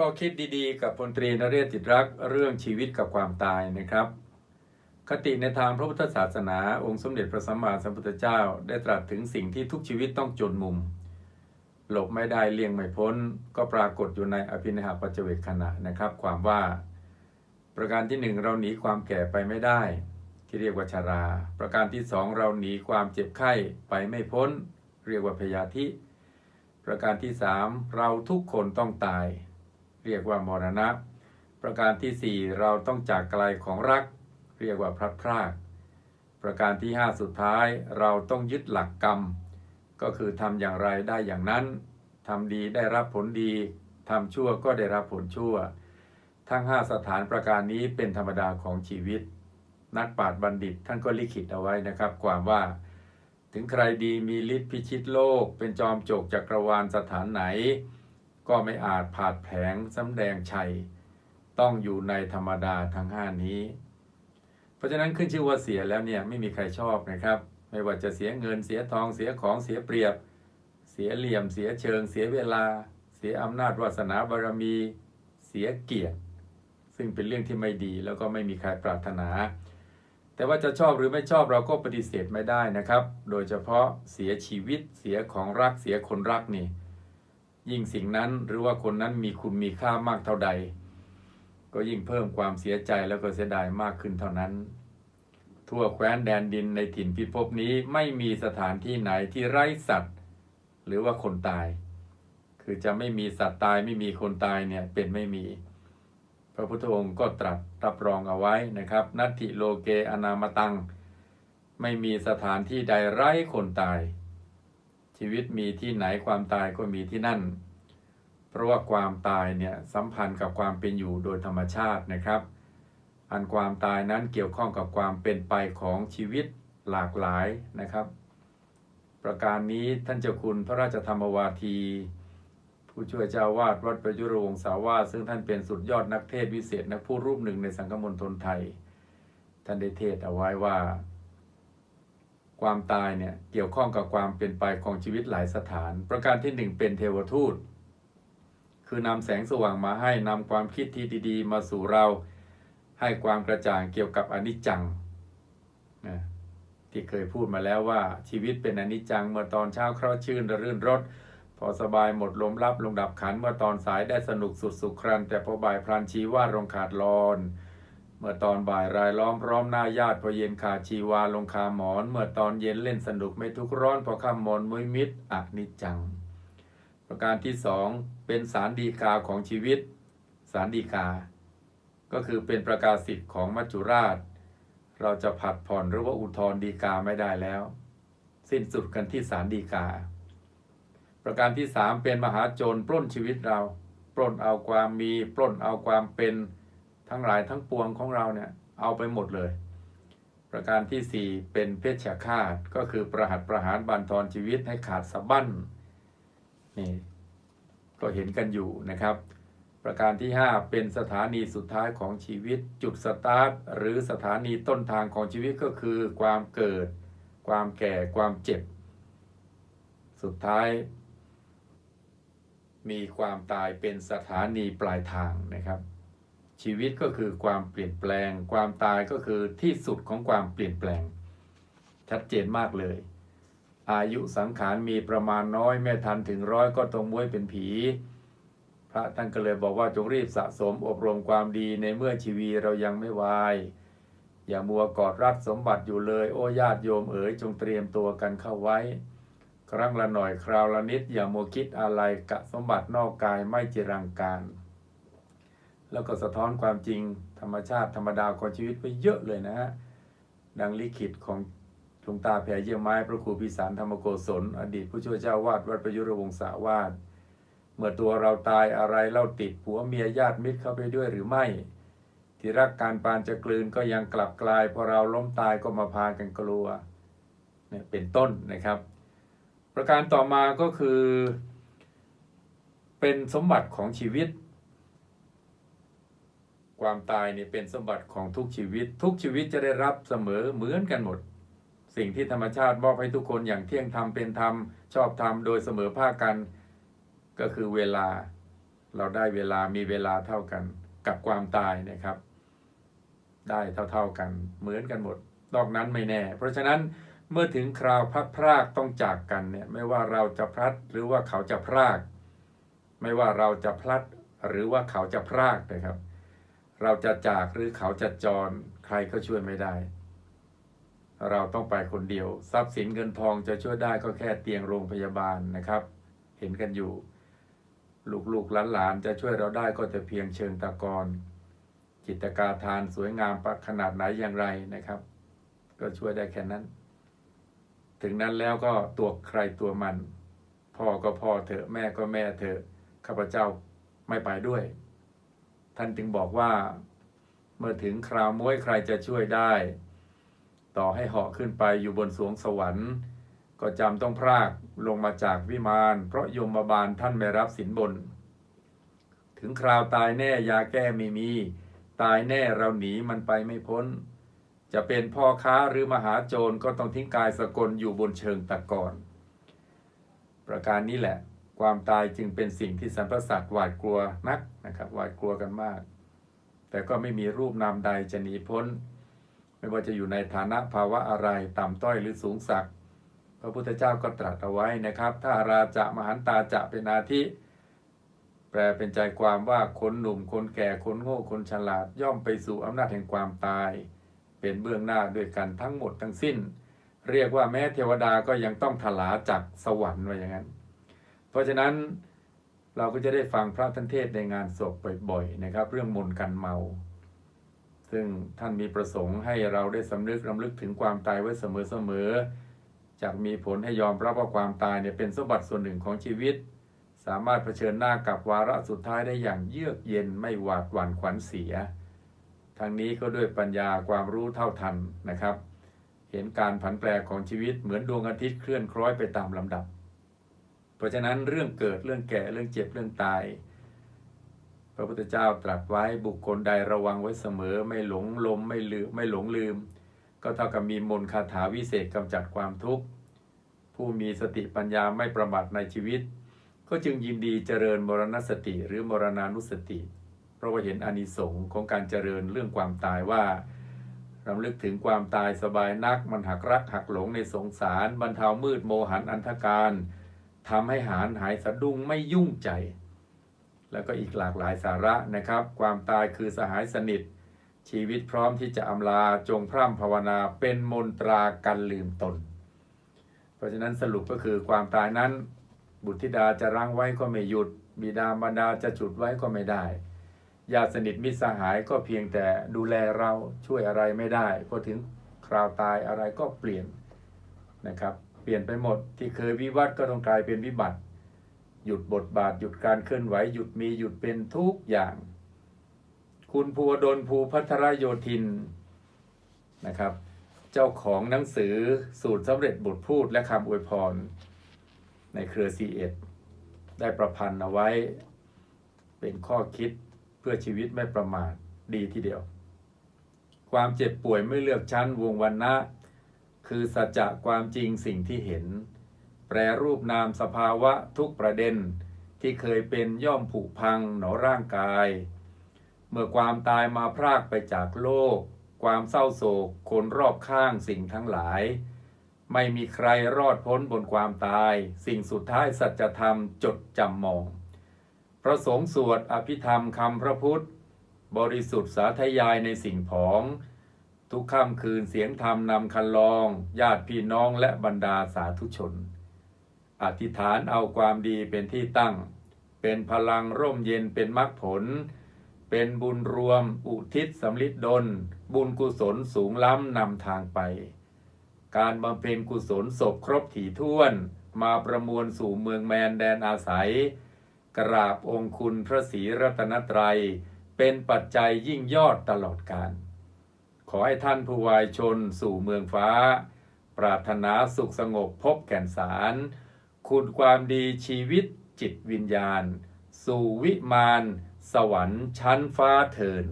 ข้อคิดดีๆ กับพลตรีนเรศจิตรักเรื่องชีวิตกับความตายนะครับ คติในทางพระพุทธศาสนาองค์สมเด็จพระสัมมาสัมพุทธเจ้า ได้ตรัสถึงสิ่งที่ทุกชีวิตต้องจนมุม หลบไม่ได้เลี่ยงไม่พ้น ก็ปรากฏอยู่ในอภินิหารปัจเจเวกขณะนะครับ ความว่า ประการที่หนึ่งเราหนีความแก่ไปไม่ได้ ที่เรียกว่าชารา ประการที่สองเราหนีความเจ็บไข้ไปไม่พ้น เรียกว่าพยาธิ ประการที่สามเราทุกคนต้องตาย เรียกว่ามรณะ ประการที่สี่เราต้องจากไกลของรัก เรียกว่าพลัดพราก ประการที่ห้าสุดท้ายเราต้องยึดหลักกรรม ก็คือทำอย่างไรได้อย่างนั้นทำดีได้รับผลดีทำชั่วก็ได้รับผลชั่ว ทั้งห้าสถานประการนี้เป็นธรรมดาของชีวิต นักปราชญ์บัณฑิตท่านก็ลิขิตเอาไว้นะครับ ความว่า ถึงใครดีมีฤทธิ์พิชิตโลก เป็นจอมโจกจักรวาลสถานไหน ก็ไม่อาจผาดแผงสำแดงชัย ต้องอยู่ในธรรมดาทั้งห้านี้ เพราะฉะนั้นขึ้นชื่อว่าเสียแล้วเนี่ยไม่มีใครชอบนะครับ ไม่ว่าจะเสียเงินเสียทองเสียของเสียเปรียบ เสียเหลี่ยมเสียเชิง เสียเวลา เสียอำนาจวาสนาบารมี เสียเกียรติ ซึ่งเป็นเรื่องที่ไม่ดีแล้วก็ไม่มีใครปรารถนา แต่ว่าจะชอบหรือไม่ชอบเราก็ปฏิเสธไม่ได้นะครับ โดยเฉพาะเสียชีวิตเสียของรักเสียคนรักนี่ ยิ่งสิ่งนั้นหรือว่าคนนั้นมีคุณมีค่ามากเท่าใด ก็ยิ่งเพิ่มความเสียใจแล้วก็เสียดายมากขึ้นเท่านั้น ทั่วแคว้นแดนดินในถิ่นพิภพนี้ไม่มีสถานที่ไหนที่ไร้สัตว์ หรือว่าคนตาย คือจะไม่มีสัตว์ตายไม่มีคนตายเนี่ยเป็นไม่มี พระพุทธองค์ก็ตรัสรับรองเอาไว้นะครับ นัตถิโลเกอนามตัง ไม่มีสถานที่ใดไร้คนตาย ชีวิตมีที่ไหนความตายก็มีที่นั่น เพราะว่าความตายเนี่ยสัมพันธ์กับความเป็นอยู่โดยธรรมชาตินะครับ อันความตายนั้นเกี่ยวข้องกับความเป็นไปของชีวิตหลากหลายนะครับ ประการนี้ท่านเจ้าคุณพระราชธรรมวาที ผู้ช่วยเจ้าวาดวัดประยุรวงศาวาสซึ่งท่านเป็นสุดยอดนักเทศวิเศษนักพูดรูปหนึ่งในสังคมณฑลไทย ท่านได้เทศเอาไว้ว่า ความตายเนี่ยเกี่ยวข้องกับความเป็นไปของชีวิตหลายสถาน ประการที่หนึ่งเป็นเทวทูต คือนำแสงสว่างมาให้นำความคิดที่ดีๆ มาสู่เรา ให้ความกระจ่างเกี่ยวกับอนิจจังนะที่เคยพูดมาแล้วว่าชีวิตเป็นอนิจจังเมื่อตอนเช้าเคราะห์ชื่นระรื่นรสพอสบายหมดลมรับลงดับขันเมื่อตอนสายได้สนุกสุดสุขครันแต่พอบ่ายพลันชีว่ารงขาดรอน เมื่อตอนบ่ายรายล้อมพร้อมหน้าญาติพอเย็นขาดชีวาลงคาหมอน เมื่อตอนเย็นเล่นสนุกไม่ทุกร้อนพอค่ำมนมุยมิตรอนิจจัง ประการที่สองเป็นสารดีกาของชีวิต สารดีกา ก็คือเป็นประกาศสิทธิ์ของมัจจุราช เราจะผัดผ่อนหรือว่าอุทธรดีกาไม่ได้แล้ว สิ้นสุดกันที่สารดีกา ประการที่สามเป็นมหาโจรปล้นชีวิตเรา ปล้นเอาความมี ปล้นเอาความเป็น ทั้งหลายทั้งปวงของเราเนี่ยเอาไปหมดเลย ประการที่สี่เป็นเพชฌฆาตก็คือประหัตประหารบันทอนชีวิตให้ขาดสะบั้นนี่ก็เห็นกันอยู่นะครับ ประการที่ 5 เป็นสถานีสุดท้ายของชีวิต จุดสตาร์ทหรือสถานีต้นทางของชีวิตก็คือความเกิด ความแก่ความเจ็บ สุดท้าย มีความตายเป็นสถานีปลายทางนะครับ ชีวิตก็คือความเปลี่ยนแปลง ความตายก็คือที่สุดของความเปลี่ยนแปลง ชัดเจนมากเลย อายุสังขารมีประมาณน้อยแม่ทันถึงร้อยก็ต้องม้วยเป็นผี พระท่านก็เลยบอกว่าจงรีบสะสมอบรมความดีในเมื่อชีวีเรายังไม่วาย อย่ามัวกอดรัดสมบัติอยู่เลย โอ้ญาติโยมเอ๋ยจงเตรียมตัวกันเข้าไว้ ครั้งละหน่อยคราวละนิด อย่ามัวคิดอะไรกะสมบัตินอกกายไม่จิรังการ แล้วก็สะท้อนความจริงธรรมชาติธรรมดาของชีวิตไปเยอะเลยนะฮะ ดังลิขิตของหลวงตาแผ่เยี่ยมไม้พระครูพิสารธรรมโกศล อดีตผู้ช่วยเจ้าวาดวัดประยุรวงศาวาสเมื่อตัวเราตายอะไรเล่าติดผัวเมียญาติมิตรเข้าไปด้วยหรือไม่ ที่รักการปานจะกลืนก็ยังกลับกลายพอเราล้มตายก็มาพากันกลัวเนี่ยเป็นต้นนะครับ ประการต่อมาก็คือ เป็นสมบัติของชีวิต ความตายเนี่ยเป็นสมบัติของทุกชีวิต ทุกชีวิตจะได้รับเสมอเหมือนกันหมด สิ่งที่ธรรมชาติมอบให้ทุกคนอย่างเที่ยงธรรมเป็นธรรมชอบธรรมโดยเสมอภาคกัน ก็คือเวลาเราได้เวลามีเวลาเท่ากัน กับความตายนะครับ ได้เท่าๆกันเหมือนกันหมด นอกนั้นไม่แน่ เพราะฉะนั้นเมื่อถึงคราวพัดพรากต้องจากกันเนี่ยไม่ว่าเราจะพลัดหรือว่าเขาจะพราก ไม่ว่าเราจะพลัดหรือว่าเขาจะพรากนะครับ เราจะจากหรือเขาจะจร ใครก็ช่วยไม่ได้ เราต้องไปคนเดียว ทรัพย์สินเงินทองจะช่วยได้ก็แค่เตียงโรงพยาบาลนะครับ เห็นกันอยู่ ลูกๆหลานๆจะช่วยเราได้ก็แต่เพียงเชิงตะกอนจิตรกาทานสวยงามปะขนาดไหนอย่างไรนะครับ ก็ช่วยได้แค่นั้น ถึงนั้นแล้วก็ตัวใครตัวมัน พ่อก็พ่อเถอะแม่ก็แม่เถอะข้าพเจ้าไม่ไปด้วย ท่านจึงบอกว่า เมื่อถึงคราวม้วยใครจะช่วยได้ ต่อให้เหาะขึ้นไปอยู่บนสวงสวรรค์ ก็จำต้องพรากลงมาจากวิมานเพราะยมบาลท่านไม่รับสินบน ถึงคราวตายแน่ยาแก้ไม่มี ตายแน่เราหนีมันไปไม่พ้น จะเป็นพ่อค้าหรือมหาโจรก็ต้องทิ้งกายสกลอยู่บนเชิงตะกอนประการนี้แหละ ความตายจึงเป็นสิ่งที่สรรพสัตว์หวาดกลัวนักนะครับหวาดกลัวกันมาก แต่ก็ไม่มีรูปนามใดจะหนีพ้น ไม่ว่าจะอยู่ในฐานะภาวะอะไรต่ำต้อยหรือสูงสักพระพุทธเจ้าก็ตรัสเอาไว้นะครับ ถ้าราจะมหันตาจะเป็นอาทิแปลเป็นใจความว่าคนหนุ่มคนแก่คนโง่คนฉลาดย่อมไปสู่อำนาจแห่งความตาย เป็นเบื้องหน้าด้วยกันทั้งหมดทั้งสิ้น เรียกว่าแม้เทวดาก็ยังต้องถลาจากสวรรค์ไว่าอย่างนั้น ราะฉะนั้นเราก็จะได้ฟังพระท่านเทศในงานศพบ่อยๆนะครับ เรื่องมนต์กันเมา ซึ่งท่านมีประสงค์ให้เราได้สำนึกรำลึกถึงความตายไว้เสมอๆจากมีผลให้ยอมรับว่าความตายเนี่ยเป็นสมบัติส่วนหนึ่งของชีวิต สามารถเผชิญหน้ากับวาระสุดท้ายได้อย่างเยือกเย็นไม่หวาดหวั่นขวัญเสียทั้งนี้ก็ด้วยปัญญาความรู้เท่าทันนะครับ เห็นการผันแปรของชีวิตเหมือนดวงอาทิตย์เคลื่อนคล้อยไปตามลำดับ เพราะฉะนั้นเรื่องเกิดเรื่องแก่เรื่องเจ็บเรื่องตาย พระพุทธเจ้าตรัสไว้บุคคลใดระวังไว้เสมอ ไม่หลงลมไม่ลืมไม่หลงลืม ก็เท่ากับมีมนคาถาวิเศษกำจัดความทุกข์ ผู้มีสติปัญญาไม่ประมาทในชีวิต ก็จึงยินดีเจริญมรณสติหรือมรณานุสติ เพราะว่าเห็นอานิสงส์ของการเจริญเรื่องความตายว่ารำลึกถึงความตายสบายนัก มันหักรักหักหลงในสงสาร บรรเทามืดโมหันอันธการ ทำให้หานหายสะดุ้งไม่ยุ่งใจ แล้วก็อีกหลากหลายสาระนะครับ ความตายคือสหายสนิท ชีวิตพร้อมที่จะอำลาจงพร่ำภาวนาเป็นมนตรากันลืมตน เพราะฉะนั้นสรุปก็คือความตายนั้น บุตรธิดาจะรั้งไว้ก็ไม่หยุด บิดามารดาจะจุดไว้ก็ไม่ได้ญาติสนิทมิตรสหายก็เพียงแต่ดูแลเราช่วยอะไรไม่ได้พอถึงคราวตายอะไรก็เปลี่ยนนะครับ เปลี่ยนไปหมด ที่เคยวิวัฒน์ก็ต้องกลายเป็นวิบัติ หยุดบทบาทหยุดการเคลื่อนไหวหยุดมีหยุดเป็นทุกอย่าง คุณภูวดลภูพัทรโยธินนะครับ เจ้าของหนังสือสูตรสำเร็จบทพูดและคำอวยพร ในเครือซีเอ็ดได้ประพันธ์เอาไว้ เป็นข้อคิดเพื่อชีวิตไม่ประมาทดีทีเดียวความเจ็บป่วยไม่เลือกชั้นวงวันนะ คือสัจจะความจริงสิ่งที่เห็น แปรรูปนามสภาวะทุกประเด็นที่เคยเป็นย่อมผุพังหนอร่างกาย เมื่อความตายมาพรากไปจากโลก ความเศร้าโศก คนรอบข้างสิ่งทั้งหลาย ไม่มีใครรอดพ้นบนความตาย สิ่งสุดท้ายสัจธรรมจดจำมอง พระสงฆ์สวดอภิธรรมคำพระพุทธ บริสุทธิ์สาธยายในสิ่งผอง ทุกค่ำคืนเสียงธรรมนำคันลอง ญาติพี่น้องและบรรดาสาธุชน อธิษฐานเอาความดีเป็นที่ตั้ง เป็นพลังร่มเย็นเป็นมรรคผล เป็นบุญรวมอุทิศสำลิดดล บุญกุศลสูงล้ำนำทางไป การบำเพ็ญกุศลศพครบถี่ถ้วน มาประมวลสู่เมืองแมนแดนอาศัย กราบองค์คุณพระศรีรัตนตรัย เป็นปัจจัยยิ่งยอดตลอดกาล ขอให้ท่านผู้วายชนสู่เมืองฟ้า ปรารถนาสุขสงบพบแก่นสาร คุณความดีชีวิตจิตวิญญาณ สู่วิมาน สวรรค์ชั้นฟ้าเทิน